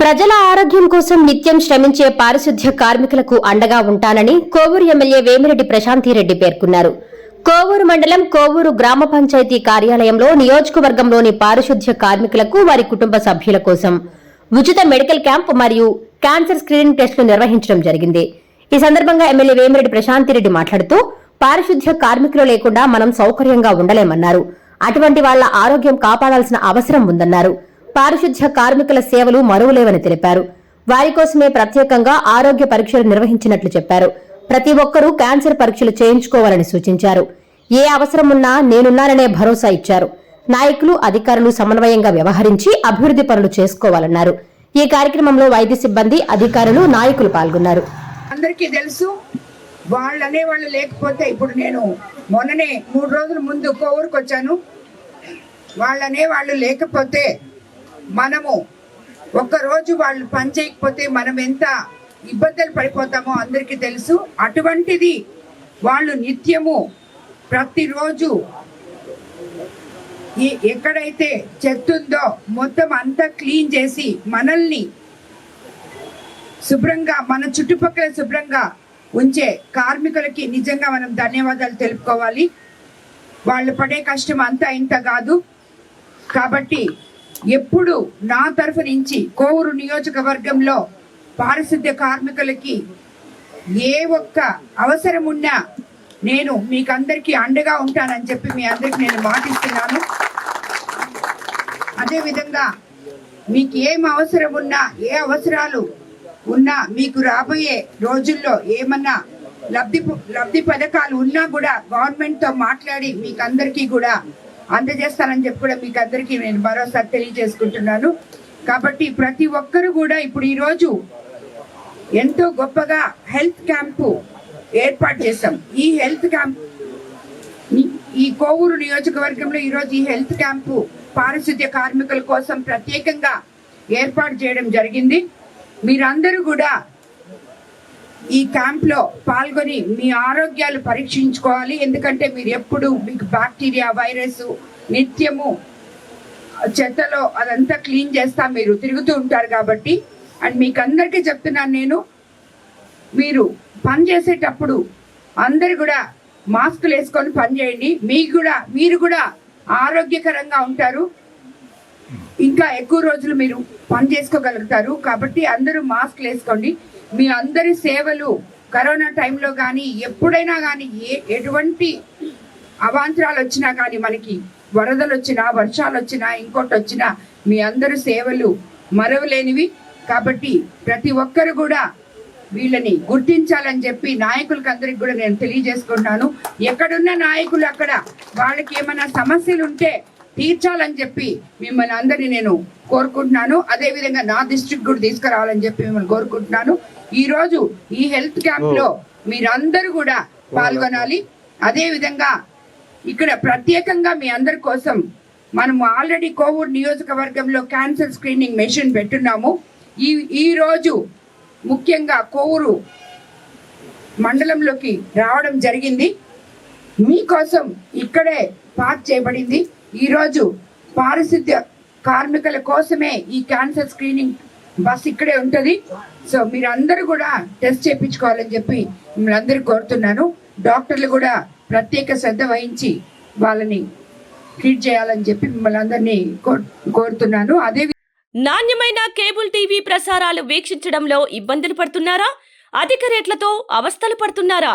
ప్రజల ఆరోగ్యం కోసం నిత్యం శ్రమించే పారిశుద్ధ్య కార్మికులకు అండగా ఉంటానని కోవూరు ఎమ్మెల్యే వేమిరెడ్డి ప్రశాంతిరెడ్డి పేర్కొన్నారు. కోవూరు మండలం కోవూరు గ్రామ పంచాయతీ కార్యాలయంలో నియోజకవర్గంలోని పారిశుద్ధ్య కార్మికులకు వారి కుటుంబ సభ్యుల కోసం ఉచిత మెడికల్ క్యాంప్ మరియు క్యాన్సర్ స్క్రీనింగ్ టెస్టులు నిర్వహించడం జరిగింది. ఈ సందర్భంగా ఎమ్మెల్యే వేమిరెడ్డి ప్రశాంతిరెడ్డి మాట్లాడుతూ పారిశుద్ధ్య కార్మికులు లేకుండా మనం సౌకర్యంగా ఉండలేమన్నారు. అటువంటి వాళ్ళ ఆరోగ్యం కాపాడాల్సిన అవసరం ఉందన్నారు. పారిశుద్ధ్య కార్మికుల సేవలు మరువలేవని తెలిపారు. వారి కోసమే ప్రత్యేకంగా ఆరోగ్య పరీక్షలు నిర్వహించినట్లు చెప్పారు. ప్రతి ఒక్కరూ క్యాన్సర్ పరీక్షలు చేయించుకోవాలని సూచించారు. ఏ అవసరం ఉన్నా నేనున్నాననే భరోసా ఇచ్చారు. నాయకులు అధికారులు సమన్వయంగా వ్యవహరించి అభివృద్ధి పనులు చేసుకోవాలన్నారు. ఈ కార్యక్రమంలో వైద్య సిబ్బంది అధికారులు నాయకులు పాల్గొన్నారు. అందరికీ తెలుసు వాళ్ళు అనేవాళ్ళు లేకపోతే ఇప్పుడు నేను మొన్ననే మూడు రోజుల ముందు కోవూరుకు వచ్చాను వాళ్ళు అనేవాళ్ళు లేకపోతే మనము ఒక్కరోజు వాళ్ళు పని చేయకపోతే మనం ఎంత ఇబ్బందులు పడిపోతామో అందరికీ తెలుసు. అటువంటిది వాళ్ళు నిత్యము ప్రతిరోజు ఈ ఎక్కడైతే చెత్త ఉందో మొత్తం అంతా క్లీన్ చేసి మనల్ని శుభ్రంగా మన చుట్టుపక్కల శుభ్రంగా ఉంచే కార్మికులకి నిజంగా మనం ధన్యవాదాలు తెలుపుకోవాలి. వాళ్ళు పడే కష్టం అంతా ఇంత కాదు. కాబట్టి ఎప్పుడు నా తరఫు నుంచి కోవూరు నియోజకవర్గంలో పారిశుద్ధ్య కార్మికులకి ఏ ఒక్క అవసరం ఉన్నా నేను మీకు అందరికీ అండగా ఉంటానని చెప్పి మీ అందరికి నేను మాటిస్తున్నాను. అదేవిధంగా మీకు ఏం అవసరం ఉన్నా ఏ అవసరాలు ఉన్నా మీకు రాబోయే రోజుల్లో ఏమన్నా లబ్ధి లబ్ధి పథకాలు ఉన్నా కూడా గవర్నమెంట్తో మాట్లాడి మీకు అందరికీ కూడా అందజేస్తానని చెప్పి కూడా మీకు అందరికీ నేను భరోసా తెలియజేసుకుంటున్నాను. కాబట్టి ప్రతి ఒక్కరు కూడా ఇప్పుడు ఈరోజు ఎంతో గొప్పగా హెల్త్ క్యాంపు ఏర్పాటు చేశాం. ఈ హెల్త్ క్యాంప్ ఈ- ఈ కోవూరు నియోజకవర్గంలో ఈరోజు ఈ హెల్త్ క్యాంపు పారిశుద్ధ్య కార్మికుల కోసం ప్రత్యేకంగా ఏర్పాటు చేయడం జరిగింది. మీరందరూ కూడా ఈ క్యాంప్లో పాల్గొని మీ ఆరోగ్యాలు పరీక్షించుకోవాలి. ఎందుకంటే మీరు ఎప్పుడు మీకు బ్యాక్టీరియా వైరస్ నిత్యము చెత్తలో అదంతా క్లీన్ చేస్తా మీరు తిరుగుతూ ఉంటారు కాబట్టి. అండ్ మీకు అందరికీ చెప్తున్నాను నేను మీరు పని చేసేటప్పుడు అందరు కూడా మాస్కులు వేసుకొని పని చేయండి. మీకు కూడా మీరు కూడా ఆరోగ్యకరంగా ఉంటారు. ఇంకా ఎక్కువ రోజులు మీరు పని చేసుకోగలుగుతారు. కాబట్టి అందరూ మాస్క్లు వేసుకోండి. మీ అందరి సేవలు కరోనా టైంలో కానీ ఎప్పుడైనా కానీ ఏ ఎటువంటి అవాంతరాలు వచ్చినా కానీ మనకి వరదలు వచ్చినా వర్షాలు వచ్చినా ఇంకోటి వచ్చినా మీ అందరి సేవలు మరవలేనివి. కాబట్టి ప్రతి ఒక్కరు కూడా వీళ్ళని గుర్తించాలని చెప్పి నాయకులకి అందరికి కూడా నేను తెలియజేసుకుంటున్నాను. ఎక్కడున్న నాయకులు అక్కడ వాళ్ళకి ఏమైనా సమస్యలు ఉంటే తీర్చాలని చెప్పి మిమ్మల్ని అందరినీ నేను కోరుకుంటున్నాను. అదే విధంగా నా డిస్ట్రిక్ట్ కూడా తీసుకురావాలని చెప్పి మిమ్మల్ని కోరుకుంటున్నాను. ఈ రోజు ఈ హెల్త్ క్యాంప్లో మీరందరూ కూడా పాల్గొనాలి. అదే విధంగా ఇక్కడ ప్రత్యేకంగా మీ అందరి కోసం మనం ఆల్రెడీ కోవూరు నియోజకవర్గంలో క్యాన్సర్ స్క్రీనింగ్ మెషిన్ పెట్టున్నాము. ఈ ఈ రోజు ముఖ్యంగా కోవూరు మండలంలోకి రావడం జరిగింది. మీకోసం ఇక్కడే పార్క్ చేయబడింది. ఈరోజు పారిశుద్ధ్య కార్మికుల కోసమే ఈ క్యాన్సర్ స్క్రీనింగ్ బస్ ఇక్కడే ఉంటుంది. సో మీరందరూ కూడా టెస్ట్ చేయించుకోవాలని చెప్పి మిమ్మల్ని అందరూ కోరుతున్నాను. డాక్టర్లు కూడా ప్రత్యేక శ్రద్ధ వహించి వాళ్ళని ట్రీట్ చేయాలని చెప్పి మిమ్మల్ని అందరినీ కోరుతున్నాను. అదే నాణ్యమైన కేబుల్ టీవీ ప్రసారాలు వీక్షించడంలో ఇబ్బందులు పడుతున్నారా? అధిక రేట్లతో అవస్థలు పడుతున్నారా?